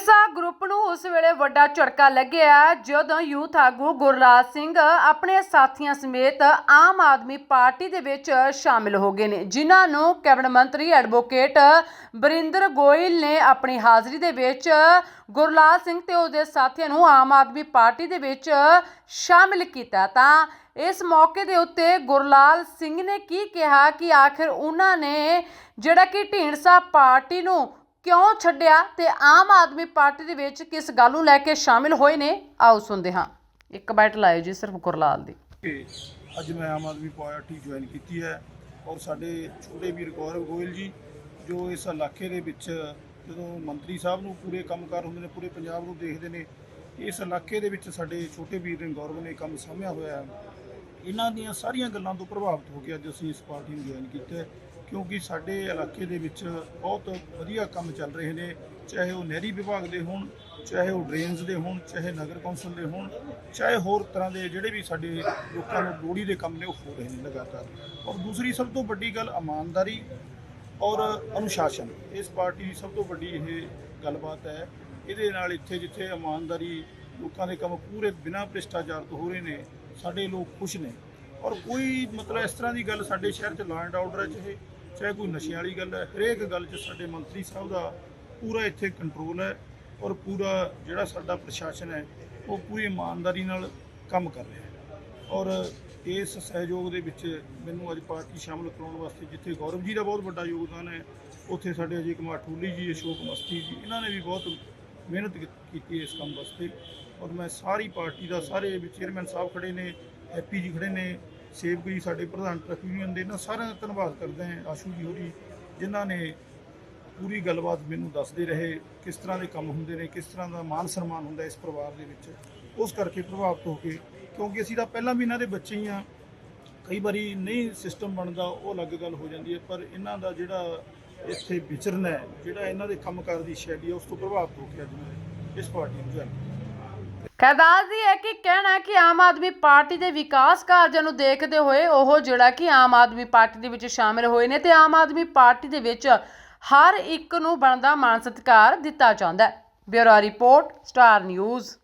ਇਸ ਗਰੁੱਪ ਨੂੰ ਉਸ ਵੇਲੇ ਵੱਡਾ ਝਟਕਾ ਲੱਗਿਆ ਜਦੋਂ ਯੂਥ ਆਗੂ ਗੁਰਲਾਲ ਸਿੰਘ ਆਪਣੇ ਸਾਥੀਆਂ ਸਮੇਤ ਆਮ ਆਦਮੀ ਪਾਰਟੀ ਦੇ ਵਿੱਚ ਸ਼ਾਮਿਲ ਹੋ ਗਏ ਨੇ। ਜਿਨ੍ਹਾਂ ਨੂੰ ਕੈਬਨਿਟ ਮੰਤਰੀ ਐਡਵੋਕੇਟ ਬਰਿੰਦਰ ਗੋਇਲ ਨੇ ਆਪਣੀ ਹਾਜ਼ਰੀ ਦੇ ਵਿੱਚ ਗੁਰਲਾਲ ਸਿੰਘ ਤੇ ਉਹਦੇ ਸਾਥੀਆਂ ਨੂੰ ਆਮ ਆਦਮੀ ਪਾਰਟੀ ਦੇ ਵਿੱਚ ਸ਼ਾਮਿਲ ਕੀਤਾ। ਤਾਂ ਇਸ ਮੌਕੇ ਦੇ ਉੱਤੇ ਗੁਰਲਾਲ ਸਿੰਘ ਨੇ ਕੀ ਕਿਹਾ ਕਿ ਆਖਿਰ ਉਹਨਾਂ ਨੇ ਜਿਹੜਾ ਕਿ ਢੀਂਡਸਾ ਪਾਰਟੀ ਨੂੰ ਕਿਉਂ ਛੱਡਿਆ ਤੇ ਆਮ ਆਦਮੀ ਪਾਰਟੀ ਦੇ ਵਿੱਚ ਕਿਸ ਗੱਲ ਨੂੰ ਲੈ ਕੇ ਸ਼ਾਮਿਲ ਹੋਏ ਨੇ? ਆਓ ਸੁਣਦੇ ਹਾਂ। ਇੱਕ ਬਾਈਟ ਲਾਇਓ ਜੀ, ਸਿਰਫ ਗੁਰਲਾਲ ਦੀ। ਅੱਜ ਮੈਂ ਆਮ ਆਦਮੀ ਪਾਰਟੀ ਜੁਆਇਨ ਕੀਤੀ ਹੈ ਔਰ ਸਾਡੇ ਛੋਟੇ ਵੀਰ ਗੌਰਵ ਗੋਇਲ ਜੀ, ਜੋ ਇਸ ਇਲਾਕੇ ਦੇ ਵਿੱਚ ਜਦੋਂ ਮੰਤਰੀ ਸਾਹਿਬ ਨੂੰ ਪੂਰੇ ਕੰਮਕਾਰ ਹੁੰਦੇ ਨੇ, ਪੂਰੇ ਪੰਜਾਬ ਨੂੰ ਦੇਖਦੇ ਨੇ, ਇਸ ਇਲਾਕੇ ਦੇ ਵਿੱਚ ਸਾਡੇ ਛੋਟੇ ਵੀਰ ਨੇ ਗੌਰਵ ਨੇ ਕੰਮ ਸਾਂਭਿਆ ਹੋਇਆ ਹੈ। ਇਹਨਾਂ ਦੀਆਂ ਸਾਰੀਆਂ ਗੱਲਾਂ ਤੋਂ ਪ੍ਰਭਾਵਿਤ ਹੋ ਕੇ ਅੱਜ ਅਸੀਂ ਇਸ ਪਾਰਟੀ ਨੂੰ ਜੁਆਇਨ ਕੀਤਾ ਕਿਉਂਕਿ ਸਾਡੇ ਇਲਾਕੇ ਦੇ ਵਿੱਚ ਬਹੁਤ ਵਧੀਆ ਕੰਮ ਚੱਲ ਰਹੇ ਨੇ, ਚਾਹੇ ਉਹ ਨਹਿਰੀ ਵਿਭਾਗ ਦੇ ਹੋਣ, ਚਾਹੇ ਉਹ ਡਰੇਨਸ ਦੇ ਹੋਣ, ਚਾਹੇ ਨਗਰ ਕੌਂਸਲ ਦੇ ਹੋਣ, ਚਾਹੇ ਹੋਰ ਤਰ੍ਹਾਂ ਦੇ ਜਿਹੜੇ ਵੀ ਸਾਡੇ ਲੋਕਾਂ ਨੂੰ ਲੋੜੀ ਦੇ ਕੰਮ ਨੇ ਉਹ ਹੋ ਰਹੇ ਨੇ ਲਗਾਤਾਰ। ਔਰ ਦੂਸਰੀ ਸਭ ਤੋਂ ਵੱਡੀ ਗੱਲ ਇਮਾਨਦਾਰੀ ਔਰ ਅਨੁਸ਼ਾਸਨ। ਇਸ ਪਾਰਟੀ ਦੀ ਸਭ ਤੋਂ ਵੱਡੀ ਇਹ ਗੱਲਬਾਤ ਹੈ। ਇਹਦੇ ਨਾਲ ਇੱਥੇ ਜਿੱਥੇ ਇਮਾਨਦਾਰੀ ਲੋਕਾਂ ਦੇ ਕੰਮ ਪੂਰੇ ਬਿਨਾਂ ਭ੍ਰਿਸ਼ਟਾਚਾਰ ਤੋਂ ਹੋ ਰਹੇ ਨੇ, ਸਾਡੇ ਲੋਕ ਖੁਸ਼ ਨੇ। ਔਰ ਕੋਈ ਮਤਲਬ ਇਸ ਤਰ੍ਹਾਂ ਦੀ ਗੱਲ ਸਾਡੇ ਸ਼ਹਿਰ 'ਚ ਲਾਅ ਐਂਡ ਆਰਡਰ ਹੈ ਚਾਹੇ ਚਾਹੇ ਕੋਈ ਨਸ਼ਿਆਂ ਵਾਲੀ ਗੱਲ ਹੈ, ਹਰੇਕ ਗੱਲ 'ਚ ਸਾਡੇ ਮੰਤਰੀ ਸਾਹਿਬ ਦਾ ਪੂਰਾ ਇੱਥੇ ਕੰਟਰੋਲ ਹੈ ਔਰ ਪੂਰਾ ਜਿਹੜਾ ਸਾਡਾ ਪ੍ਰਸ਼ਾਸਨ ਹੈ, ਉਹ ਪੂਰੀ ਇਮਾਨਦਾਰੀ ਨਾਲ ਕੰਮ ਕਰ ਰਿਹਾ ਹੈ। ਔਰ ਇਸ ਸਹਿਯੋਗ ਦੇ ਵਿੱਚ ਮੈਨੂੰ ਅੱਜ ਪਾਰਟੀ ਸ਼ਾਮਲ ਕਰਾਉਣ ਵਾਸਤੇ ਜਿੱਥੇ ਗੌਰਵ ਜੀ ਦਾ ਬਹੁਤ ਵੱਡਾ ਯੋਗਦਾਨ ਹੈ, ਉੱਥੇ ਸਾਡੇ ਅਜੇ ਕੁਮਾਰ ਠੂਲੀ ਜੀ, ਅਸ਼ੋਕ ਮਸਤੀ ਜੀ, ਇਹਨਾਂ ਨੇ ਵੀ ਬਹੁਤ ਮਿਹਨਤ ਕੀਤੀ ਇਸ ਕੰਮ ਵਾਸਤੇ। ਔਰ ਮੈਂ ਸਾਰੀ ਪਾਰਟੀ ਦਾ, ਸਾਰੇ ਚੇਅਰਮੈਨ ਸਾਹਿਬ ਖੜੇ ਨੇ ਹੈਪੀ ਜੀ ਖੜੇ ਨੇ ਸੇਵਕ ਜੀ ਸਾਡੇ ਪ੍ਰਧਾਨ ਟਰੱਕ ਯੂਨੀਅਨ ਦੇ, ਇਹਨਾਂ ਸਾਰਿਆਂ ਦਾ ਧੰਨਵਾਦ ਕਰਦੇ ਹਾਂ ਆਸ਼ੂ ਜੀ ਹੋਰੀ, ਜਿਨ੍ਹਾਂ ਨੇ ਪੂਰੀ ਗੱਲਬਾਤ ਮੈਨੂੰ ਦੱਸਦੇ ਰਹੇ ਕਿਸ ਤਰ੍ਹਾਂ ਦੇ ਕੰਮ ਹੁੰਦੇ ਨੇ, ਕਿਸ ਤਰ੍ਹਾਂ ਦਾ ਮਾਨ ਸਨਮਾਨ ਹੁੰਦਾ ਇਸ ਪਰਿਵਾਰ ਦੇ ਵਿੱਚ। ਉਸ ਕਰਕੇ ਪ੍ਰਭਾਵਿਤ ਹੋ ਕੇ, ਕਿਉਂਕਿ ਅਸੀਂ ਤਾਂ ਪਹਿਲਾਂ ਵੀ ਇਹਨਾਂ ਦੇ ਬੱਚੇ ਹੀ ਆ ਕਈ ਵਾਰੀ ਨਹੀਂ ਸਿਸਟਮ ਬਣਦਾ, ਉਹ ਅਲੱਗ ਗੱਲ ਹੋ ਜਾਂਦੀ ਹੈ, ਪਰ ਇਹਨਾਂ ਦਾ ਜਿਹੜਾ ਇੱਥੇ ਵਿਚਰਨਾ ਹੈ, ਜਿਹੜਾ ਇਹਨਾਂ ਦੇ ਕੰਮਕਾਰ ਦੀ ਸ਼ੈਲੀ ਹੈ, ਉਸ ਤੋਂ ਪ੍ਰਭਾਵਿਤ ਹੋ ਕੇ ਅੱਜ ਮੈਂ ਇਸ ਪਾਰਟੀ ਨੂੰ ਜੁਆਇਨ ਖੈਦਾਸ ਦੀ ਹੈ ਕਿ ਕਹਿਣਾ ਕਿ ਆਮ ਆਦਮੀ ਪਾਰਟੀ ਦੇ ਵਿਕਾਸ ਕਾਰਜਾਂ ਨੂੰ ਦੇਖਦੇ ਹੋਏ ਉਹ ਜਿਹੜਾ ਕਿ ਆਮ ਆਦਮੀ ਪਾਰਟੀ ਦੇ ਵਿੱਚ ਸ਼ਾਮਿਲ ਹੋਏ ਨੇ ਤੇ ਆਮ ਆਦਮੀ ਪਾਰਟੀ ਦੇ ਵਿੱਚ ਹਰ ਇੱਕ ਨੂੰ ਬਣਦਾ ਮਾਨ ਸਤਿਕਾਰ ਦਿੱਤਾ ਜਾਂਦਾ ਹੈ। Bureau report, Star News.